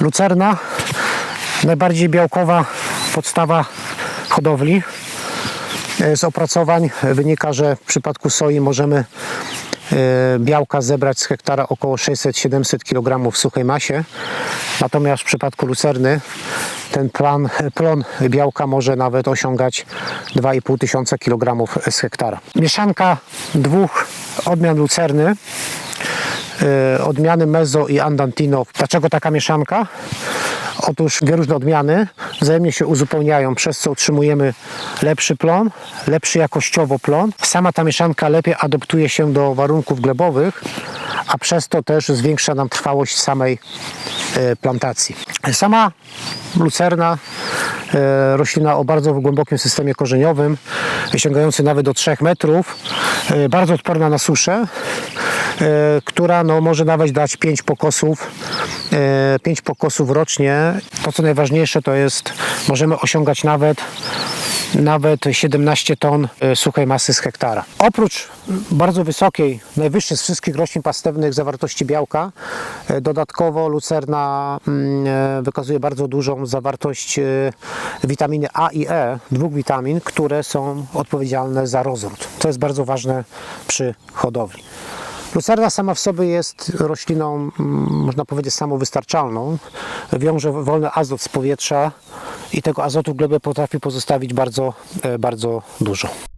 Lucerna, najbardziej białkowa podstawa hodowli. E, Z opracowań wynika, że w przypadku soi możemy e, białka zebrać z hektara około 600-700 kg w suchej masie. Natomiast w przypadku lucerny ten plan, plon białka może nawet osiągać 2,5 tysiąca kg z hektara. Mieszanka dwóch odmian lucerny odmiany Mezzo i Andantino. Dlaczego taka mieszanka? Otóż dwie różne odmiany wzajemnie się uzupełniają, przez co otrzymujemy lepszy plon, lepszy jakościowo plon. Sama ta mieszanka lepiej adoptuje się do warunków glebowych, a przez to też zwiększa nam trwałość samej e, plantacji. Sama lucerna, e, roślina o bardzo głębokim systemie korzeniowym, sięgający nawet do 3 metrów, e, bardzo odporna na suszę, e, która no, może nawet dać 5 pokosów, 5 pokosów rocznie. To co najważniejsze to jest, możemy osiągać nawet nawet 17 ton e, suchej masy z hektara. Oprócz bardzo wysokiej, najwyższej z wszystkich roślin pastewnych zawartości białka, e, dodatkowo lucerna mm, e, wykazuje bardzo dużą zawartość witaminy A i E, dwóch witamin, które są odpowiedzialne za rozród. To jest bardzo ważne przy hodowli. Lucerna sama w sobie jest rośliną, mm, można powiedzieć, samowystarczalną. Wiąże wolny azot z powietrza i tego azotu w glebie potrafi pozostawić bardzo, e, bardzo dużo.